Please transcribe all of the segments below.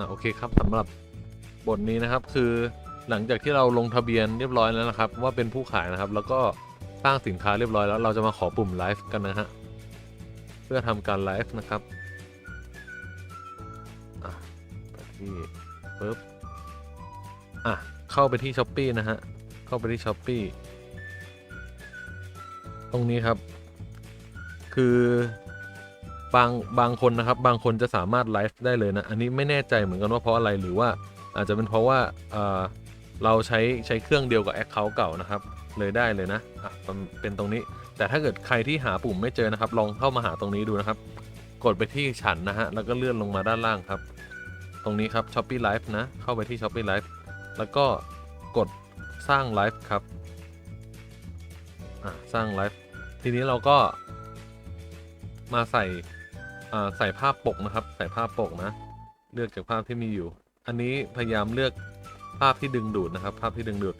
อ่าโอเคครับสำหรับบทนี้นะครับคือหลังจากที่เราลงทะเบียนเรียบร้อยแล้วนะครับ ว่าเป็นผู้ขายนะครับ แล้วก็สร้างสินค้าเรียบร้อยแล้ว เราจะมาขอปุ่มไลฟ์กันนะฮะเพื่อทำการไลฟ์นะครับอะไปที่ปึ๊บอะเข้าไปที่ช้อปปีนะฮะเข้าไปที่ช้อปปีตรงนี้ครับ คือ บางบางคนนะครับ บางคนจะสามารถไลฟ์ได้เลยนะ อันนี้ไม่แน่ใจเหมือนกันว่าเพราะอะไรหรือว่าอาจจะเป็นเพราะว่าเราใช้ใช้เครื่องเดียวกับ Account เก่านะครับ เลยได้เลยนะอะเป็นตรงนี้ แต่ถ้าเกิดใครที่หาปุ่มไม่เจอนะครับ ลองเข้ามาหาตรงนี้ดูนะครับ กดไปที่ฉันนะฮะแล้วก็เลื่อนลงมาด้านล่างครับ ตรงนี้ครับ Shopee Live นะ เข้าไปที่ Shopee Live แล้วก็กดสร้างไลฟ์ครับอะสร้างไลฟ์ทีนี้เราก็มาใส่ ใส่ภาพปกนะครับ ใส่ภาพปกนะ เลือกจากภาพที่มีอยู่ อันนี้พยายามเลือกภาพที่ดึงดูดนะครับ ภาพที่ดึงดูด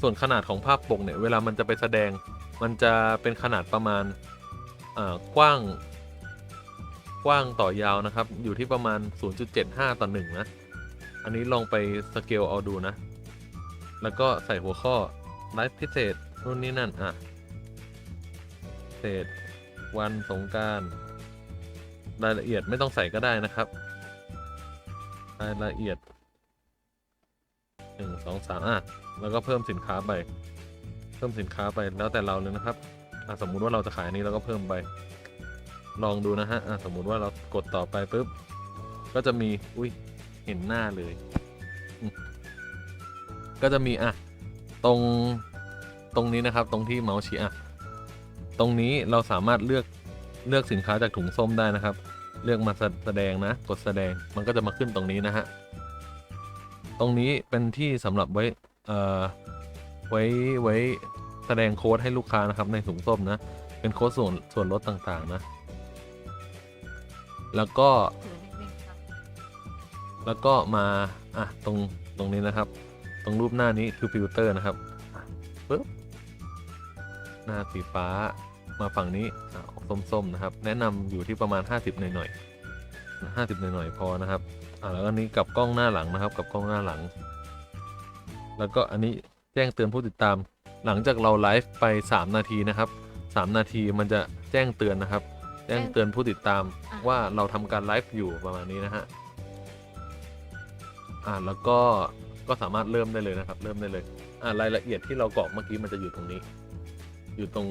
ส่วนขนาดของภาพปกเนี่ย เวลามันจะไปแสดง มันจะเป็นขนาดประมาณอ่ากว้าง กว้างต่อยาวนะครับ อยู่ที่ประมาณ 0.75 ต่อ1นะ อันนี้ลองไปสเกลเอาดูนะ แล้วก็ใส่หัวข้อไลฟ์พิเศษนู่นนี่นั่นอะเศษวันสงการ รายละเอียดไม่ต้องใส่ก็ได้นะครับ รายละเอียดหนึ่งสองสามอะแล้วก็เพิ่มสินค้าไป เพิ่มสินค้าไปแล้วแต่เราเลยนะครับอะสมมุติว่าเราจะขายนี้เราก็เพิ่มไป ลองดูนะฮะอะสมมุติว่าเรากดต่อไปปุ๊บ ก็จะมีอุ้ยเห็นหน้าเลย ก็จะมีอะตรงตรงนี้นะครับ ตรงที่เมาส์ชี้อะตรงนี้เราสามารถเลือกเลือกสินค้าจากถุงส้มได้นะครับ เลือกมาแสดงนะ กดแสดงมันก็จะมาขึ้นตรงนี้นะฮะ ตรงนี้เป็นที่สำหรับไว้เอ่อไว้ไว้แสดงโค้ดให้ลูกค้านะครับในถุงส้มนะ เป็นโค้ดส่วนส่วนลดต่างๆนะ แล้วก็ แล้วก็มาอะตรงตรงนี้นะครับ ตรงรูปหน้านี้คือฟิลเตอร์นะครับปึ๊บหน้าสีฟ้า มาฝั่งนี้อะออกส้มๆนะครับ แนะนำอยู่ที่ประมาณ 50 หน่อยๆห้าสิบหน่อยๆพอนะครับอะแล้วอันนี้กับกล้องหน้าหลังนะครับ กับกล้องหน้าหลัง แล้วก็อันนี้แจ้งเตือนผู้ติดตาม หลังจากเราไลฟ์ไป 3 นาทีนะครับ 3 นาทีมันจะแจ้งเตือนนะครับ แจ้งเตือนผู้ติดตามว่าเราทำการไลฟ์อยู่ประมาณนี้นะฮะอ่าแล้วก็ก็สามารถเริ่มได้เลยนะครับ เริ่มได้เลยอ่ารายละเอียดที่เรากรอกเมื่อกี้มันจะอยู่ตรงนี้ อยู่ตรง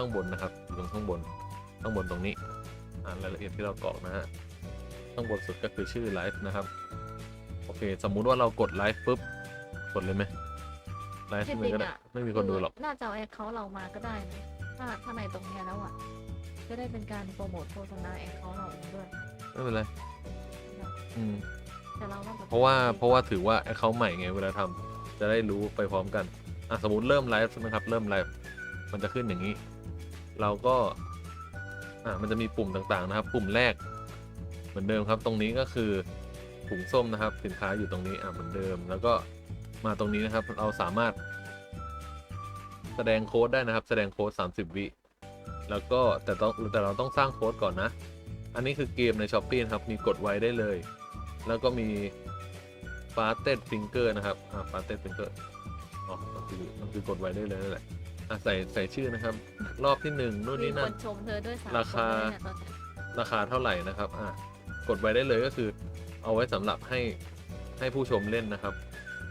ข้างบนนะครับอยู่ตรงข้างบน ข้างบนตรงนี้อ่ารายละเอียดที่เรากรอกนะฮะข้างบนสุดก็คือชื่อไลฟ์นะครับ โอเค สมมุติว่าเรากดไลฟ์ปุ๊บ กดเลยไหมไลฟ์ที่เลจยริงก็ได้อะไม่มีคนดูหรอก น่าจะเอาแอคเคาท์เรามาก็ได้นะถ้าถ้าในตรงเนี้ยแล้วอะจะได้เป็นการโปรโมทโฆษณาแอคเคาท์เราเองด้วย ไม่เป็นไร อืม แต่เราต้องแบบเพราะว่าเพราะว่าถือว่าเขาใหม่ไงเวลาทำจะได้รู้ไปพร้อมกัน อะสมมติเริ่มไลฟ์นะครับ เริ่มไลฟ์มันจะขึ้นอย่างนี้ เราก็อะมันจะมีปุ่มต่างๆนะครับ ปุ่มแรกเหมือนเดิมครับ ตรงนี้ก็คือถุงส้มนะครับ สินค้าอยู่ตรงนี้อะเหมือนเดิม แล้วก็มาตรงนี้นะครับ เราสามารถ แสดงโค้ดได้นะครับ แสดงโค้ด 30 วิแล้วก็แต่ต้องแต่เราต้องสร้างโค้ดก่อนนะ อันนี้คือเกมใน s h อ p e e นะครับ มีกดไว้ได้เลย แล้วก็มี f a s t e d finger นะครับ อ่า f a s t e d finger อ๋อมันคือมันคือกดไว้ได้เลยนั่นแหละ อะใส่ใส่ชื่อนะครับ รอบที่หนึ่งนู่นมีนี่คนั่น นชมเธอด้วยสามราคา นเลยเนี่ยตอนเนี้ยราคาเท่าไหร่นะครับ อะกดไว้ได้เลยก็คือ เอาไว้สำหรับให้ให้ผู้ชมเล่นนะครับ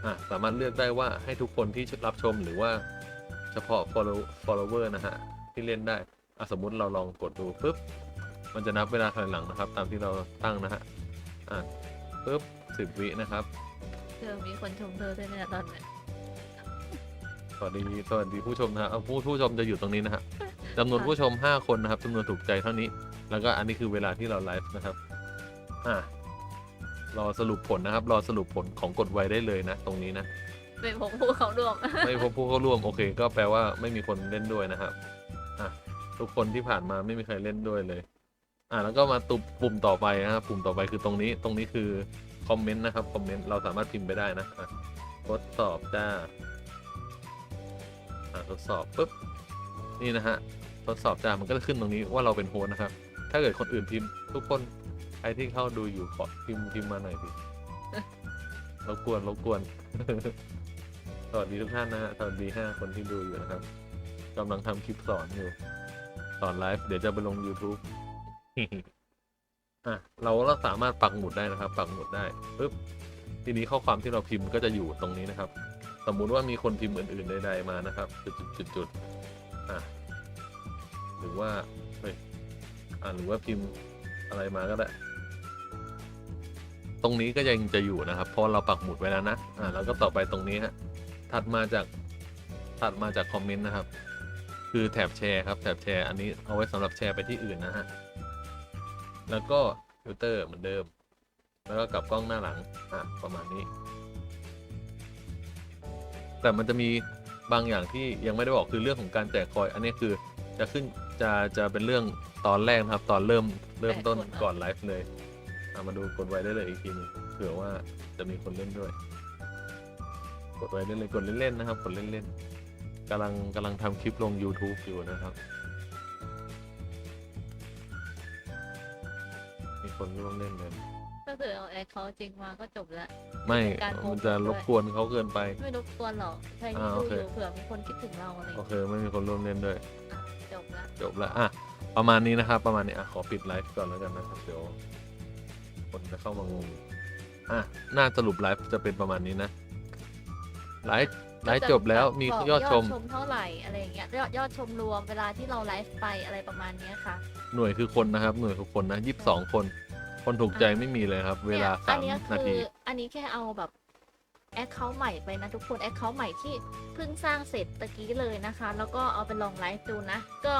อะสามารถเลือกได้ว่าให้ทุกคนที่รับชมหรือว่าเฉพาะ follow follower นะฮะที่เล่นได้ อะสมมุติเราลองกดดูปุ๊บ มันจะนับเวลาถอยหลังนะครับ ตามที่เราตั้งนะฮะ อะปุ๊บสิบวินะครับ เธอมีคนชมเธอด้วยเนี่ยตอนเนี้ย สวัสดีสวัสดีผู้ชมนะฮะเอาผู้ผู้ชมจะอยู่ตรงนี้นะฮะจำนวนผู้ชม 5 คนนะครับจำนวนถูกใจเท่านี้ แล้วก็อันนี้คือเวลาที่เราไลฟ์นะครับอะรอสรุปผลนะครับ รอสรุปผลของกดไวได้เลยนะ ตรงนี้นะเป็นผมผู้เขาร่วม ไม่พบผู้เข้าร่วมโอเค ก็แปลว่าไม่มีคนเล่นด้วยนะครับอะทุกคนที่ผ่านมาไม่มีใครเล่นด้วยเลย อะแล้วก็มาตุบปุ่มต่อไปนะครับปุ่มต่อไปคือตรงนี้ตรงนี้คือคอมเมนต์นะครับคอมเมนต์เราสามารถพิมพ์ไปได้นะอะทดสอบจ้า อะทดสอบปุ๊บนี่นะฮะทดสอบจ้ามันก็จะขึ้นตรงนี้ว่าเราเป็นโฮสต์นะครับ ถ้าเกิดคนอื่นพิมพ์ ทุกคนใครที่เข้าดูอยู่ขอพิมพ์พิมพ์มาหน่อยดิรบกวนรบกวน สวัสดีทุกท่านนะฮะสวัสดีห้าคนที่ดูอยู่นะครับกำลังทำคลิปสอนอยู่ สอนไลฟ์เดี๋ยวจะไปลง YouTube อะเราก็สามารถปักหมุดได้นะครับ ปักหมุดได้ปึ๊บทีนี้ข้อความที่เราพิมพ์ก็จะอยู่ตรงนี้นะครับ สมมุติว่ามีคนพิมพ์อื่นๆใดๆมานะครับ จุดจุดจุดอะหรือว่าเฮ้ยอ่าหรือว่าพิมพ์อะไรมาก็ได้ ตรงนี้ก็ยังจะอยู่นะครับ เพราะเราปักหมุดไว้แล้วนะอ่าแล้วก็ต่อไปตรงนี้ฮะถัดมาจากถัดมาจากคอมเมนต์นะครับ คือแถบแชร์ครับแถบแชร์อันนี้เอาไว้สำหรับแชร์ไปที่อื่นนะฮะแล้วก็ฟิลเตอร์เหมือนเดิม แล้วก็กลับกล้องหน้าหลังอะประมาณนี้ แต่มันจะมีบางอย่างที่ยังไม่ได้บอกคือเรื่องของการแจกคอย อันนี้คือจะขึ้นจะจะเป็นเรื่องตอนแรกนะครับ ตอนเริ่มเริ่มต้นแปดคนเหรอก่อนไลฟ์เลยเอามาดูกดไว้ได้เลยอีกทีหนึงเผื่อว่าจะมีคนเล่นด้วย กดไว้ได้เลยกดเล่นๆนะครับ กดเล่นๆกำลังกำลังทำคลิปลง YouTube อยู่นะครับมีคนร่วมเล่นเลยถ้า เกิดเอาแอคเขาจริงมาก็จบแล้วไม่เป็นการโปรโมทมันจะด้วยรบกวนเขาเกินไป ไม่รบกวนหรอกใครที่อ่าดูโอเค อยู่เผื่อมีคนคิดถึงเราอะไรอย่างโอเงี้ยเค ไม่มีคนร่วมเล่นด้วย อะจบแล้วจบแล้วอะ ประมาณนี้นะครับ ประมาณนี้อะ ขอปิดไลฟ์ก่อนแล้วกันนะครับ เดี๋ยว คนจะเข้ามางงอะหน้าสรุปไลฟ์จะเป็นประมาณนี้นะ ไลฟ์ ไลฟ์จบแล้ว มีบอกยอดชมเท่าไหร่อะไรอย่างเงี้ยยอดยอดชมรวมเวลาที่เราไลฟ์ไปอะไรประมาณเนี้ยค่ะ หน่วยคือคนนะครับ หน่วยคือคนนะยี่สิบสองคน คนถูกใจไม่มีเลยครับ เวลานี่ยสามอันเนี้ยนาคืทีออันนี้แค่เอาแบบแอคเคาท์ใหม่ไปนะทุกคนแอคเคาท์ใหม่ที่เพิ่งสร้างเสร็จตะกี้เลยนะคะ แล้วก็เอาไปลองไลฟ์ดูนะ ก็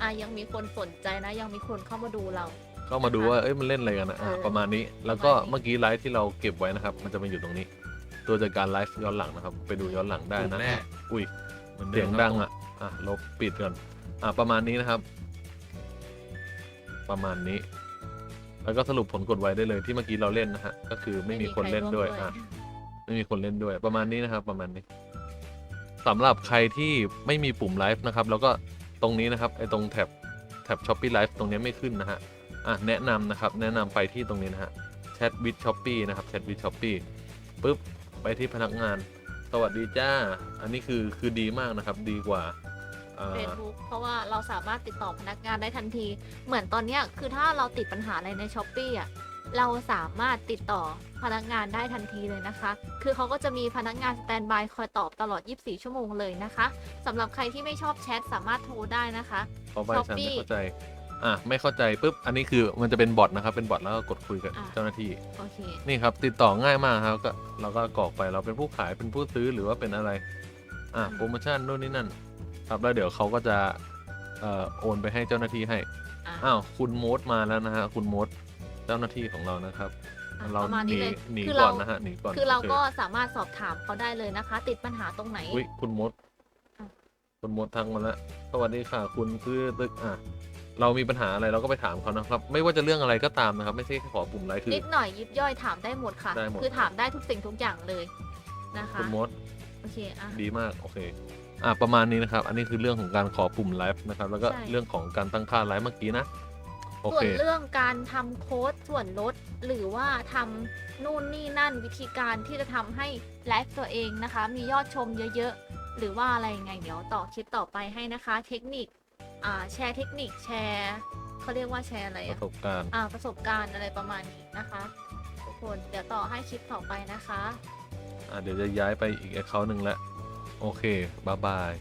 อะยังมีคนสนใจนะ ยังมีคนเข้ามาดูเรา เข้ามาดูว่าเอ้ยมันเล่นอะไรกันนะอะเออประมาณนี้ แล้วก็ประมาณนี้เมื่อกี้ไลฟ์ที่เราเก็บไว้นะครับ มันจะมาอยู่ตรงนี้ ตัวจัดการไลฟ์ย้อนหลังนะครับ ไปดูย้อนหลังได้กลุ่นะมแรกอุ้ยหมือนเสียงมดังครับอะอะลบปิดก่อนอะประมาณนี้นะครับ ประมาณนี้ แล้วก็สรุปผลกดไว้ได้เลยที่เมื่อกี้เราเล่นนะฮะ ก็คือไม่มีคนเล่นด้วยอะไม่มีคนเล่นด้วยประมาณนี้นะครับ ประมาณนี้สำหรับใครที่ไม่มีปุ่มไลฟ์นะครับ แล้วก็ตรงนี้นะครับไอ้ตรงแท็บแท็บช้อปปี้ไลฟ์ตรงนี้ไม่ขึ้นนะฮะอะแนะนำนะครับ แนะนำไปที่ตรงนี้นะฮะแชทวิดช้อปปี้นะครับแชทวิดช้อปปี้ปุ๊บไปที่พนักงาน สวัสดีจ้า อันนี้คือคือดีมากนะครับ ดีกว่า อ่าเฟซบุ๊กเพราะว่าเราสามารถติดต่อพนักงานได้ทันที เหมือนตอนเนี้ยคือถ้าเราติดปัญหาอะไรในช้อปปีอะเราสามารถติดต่อพนักงานได้ทันทีเลยนะคะ คือเขาก็จะมีพนักงานสแตนบายคอยตอบตลอด 24 ชั่วโมงเลยนะคะ สำหรับใครที่ไม่ชอบแชทสามารถโทรได้นะคะเพราะไปฉัน Shopee ไม่เข้าใจ อะ ไม่เข้าใจปุ๊บ อันนี้คือมันจะเป็นบอทนะครับ เป็นบอทแล้วก็กดคุยกับอะ เจ้าหน้าที่ โอเค นี่ครับ ติดต่อง่ายมากครับ ก็เราก็กรอกไปเราเป็นผู้ขาย เป็นผู้ซื้อหรือว่าเป็นอะไร อะ อืม โปรโมชั่นนู่นนี่นั่น ครับแล้วเดี๋ยวเขาก็จะเอ่อโอนไปให้เจ้าหน้าที่ให้อะอ้าวคุณโมดมาแล้วนะฮะคุณโมดเจ้าหน้าที่ของเรานะครับ อะเราประมาณหนี้นีเลยหนีคือก่เราอนนะฮะหนีก่อนคือเราโก็สามารถสอบถามเขาได้เลยนะคะ ติดปัญหาตรงไหน อุ้ยคุณมดอะคุณมดทักมาแล้วสวัสดีค่ะ คุณคือตึกอะเรามีปัญหาอะไรเราก็ไปถามเขานะครับ ไม่ว่าจะเรื่องอะไรก็ตามนะครับ ไม่ใช่แค่ขอปุ่มไลค์คือ นิดหน่อยยิบย่อยถามได้หมดค่ะ ได้หมด คือถามได้ทุกสิ่งทุกอย่างเลยนะคะ คุณมดโอเคอะดีมากโอเค อะประมาณนี้นะครับ อันนี้คือเรื่องของการขอปุ่มไลฟ์นะครับ แล้วก็ใช่ เรื่องของการตั้งค่าไลฟ์เมื่อกี้นะ โอส่วเคนเรื่องการทำโค้ดส่วนลดหรือว่าทำนู่นนี่นั่นวิธีการที่จะทำให้ไลฟ์ตัวเองนะคะ มียอดชมเยอะๆ หรือว่าอะไรยังไงเดี๋ยวต่อคลิปต่อไปให้นะคะ เทคนิคอ่าแชร์เทคนิคแชร์เขาเรียกว่าแชร์อะไรปอะระสบการณ์ อ่าประสบการณ์อะไรประมาณนี้นะคะทุกคนเดี๋ยวต่อให้คลิปต่อไปนะคะ อะเดี๋ยวจะย้ายไปอีกแอคเคาท์หนึ่งแล้ว โอเค บ๊ายบาย